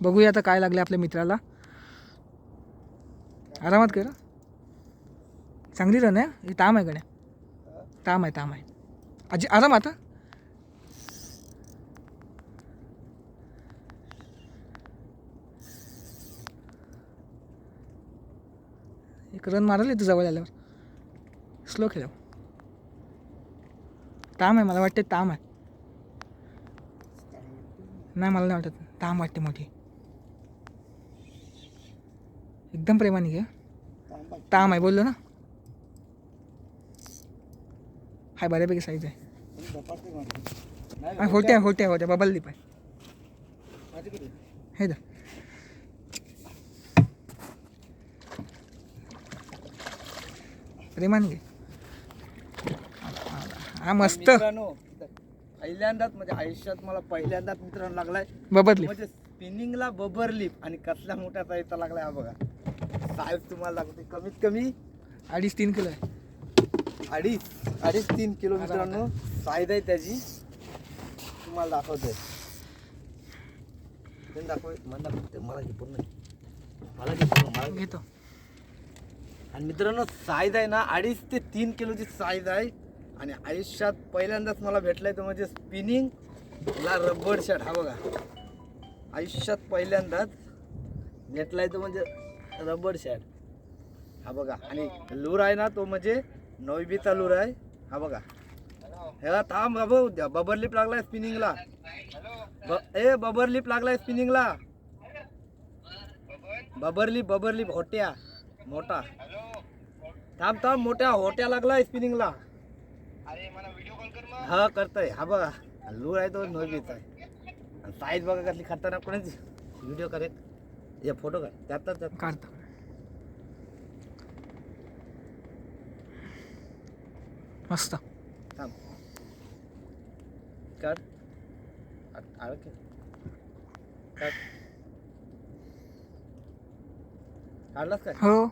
बघूया आता काय लागलं आपल्या मित्राला. आरामात कर. चांगली रन आहे हे. ताम आहे गण्या ताम आहे ताम आहे. आजी आराम आता. एक रन मारले तू जवळ आल्यावर. स्लो खेळव ताम आहे मला वाटते ताम आहे. नाही मला नाही वाटत. ताम वाटते मोठी. एकदम प्रेमाने घे. ताम आहे बोललो ना? हाय बऱ्यापैकी साईज आहे. होते होते होते बबल दीप आहे. हे दा प्रेमाने घे. हा मस्त. पहिल्यांदाच म्हणजे आयुष्यात मला पहिल्यांदाच मित्रांनो लागलाय. बबल म्हणजे स्पिनिंगला बबर लिप आणि कसल्या मोठ्या साईजचा लागलाय हा बघा. साईज तुम्हाला लागते. कमीत कमी अडीच तीन किलो आहे. अडीच अडीच तीन किलो मित्रांनो. साईज आहे त्याची. तुम्हाला दाखवतोय. दाखव मला दाखवते मला घे पूर्ण घे. मला घे पूर्ण मला घे. घेतो. आणि मित्रांनो साईज आहे ना अडीच ते तीन किलोची साईज आहे. आणि आयुष्यात पहिल्यांदाच मला भेटलाय तो म्हणजे स्पिनिंग ला रबर शर्ट हा बघा. आयुष्यात पहिल्यांदाच भेटलाय तो म्हणजे रबर शॅड हा बघा आणि लूर आहे ना तो म्हणजे नवबीचा लूर आहे. हा बघा. ह्याला थांब बाबू द्या बबर लिप लागलाय स्पिनिंगला ब- ए बबर लिप लागलाय स्पिनिंगला बबर लिप बबर लिप होट्या. मोठा. थांब थांब मोठ्या होट्या लागलाय स्पिनिंगला हा करतोय. हा बघा. लूर आहे तो नोबीच आहे साईज बघा कसली खतरनाक कोणाची. व्हिडिओ करेल. हे फोटो काढ. त्यात त्यात. काढतो. मस्त. थांब. काढ. आ- आळ काढलास काय? हो.